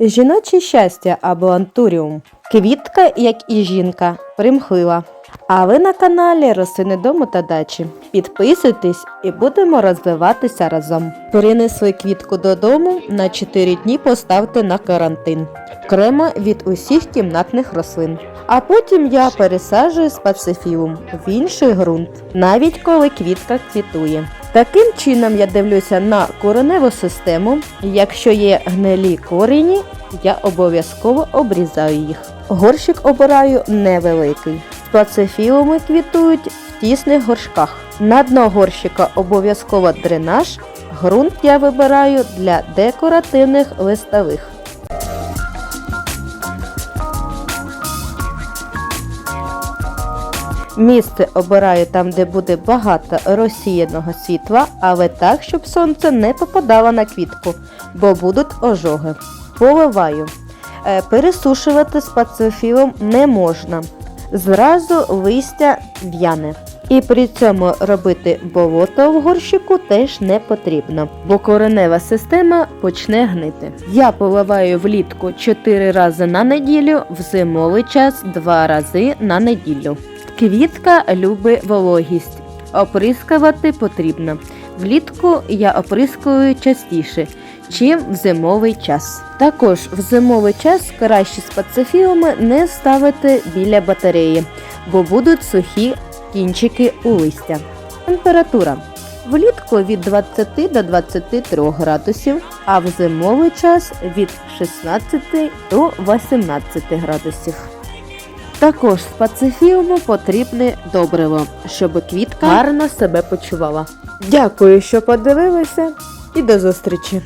Жіноче щастя або антуріум. Квітка, як і жінка, примхлива. А ви на каналі Росини дому та дачі. Підписуйтесь і будемо розвиватися разом. Принесли квітку додому, на 4 дні поставте на карантин. Окремо від усіх кімнатних рослин. А потім я пересаджую спацифілум в інший ґрунт, навіть коли квітка квітує. Таким чином я дивлюся на кореневу систему. Якщо є гнилі корені, я обов'язково обрізаю їх. Горщик обираю невеликий. Спацифілуми квітують в тісних горшках. На дно горщика обов'язково дренаж. Ґрунт я вибираю для декоративних листових. Місце обираю там, де буде багато розсіяного світла, але так, щоб сонце не попадало на квітку, бо будуть ожоги. Поливаю. Е, Пересушувати з пацифілом не можна. Зразу листя в'яне. І при цьому робити болото в горщику теж не потрібно, бо коренева система почне гнити. Я поливаю влітку 4 рази на неділю, в зимовий час 2 рази на неділю. Квітка любить вологість. Оприскувати потрібно. Влітку я оприскую частіше, чим в зимовий час. Також в зимовий час краще з пацифілами не ставити біля батареї, бо будуть сухі кінчики у листя. Температура. Влітку від 20 до 23 градусів, а в зимовий час від 16 до 18 градусів. Також з пацифіуму потрібне добриво, щоб квітка гарно себе почувала. Дякую, що подивилися, і до зустрічі!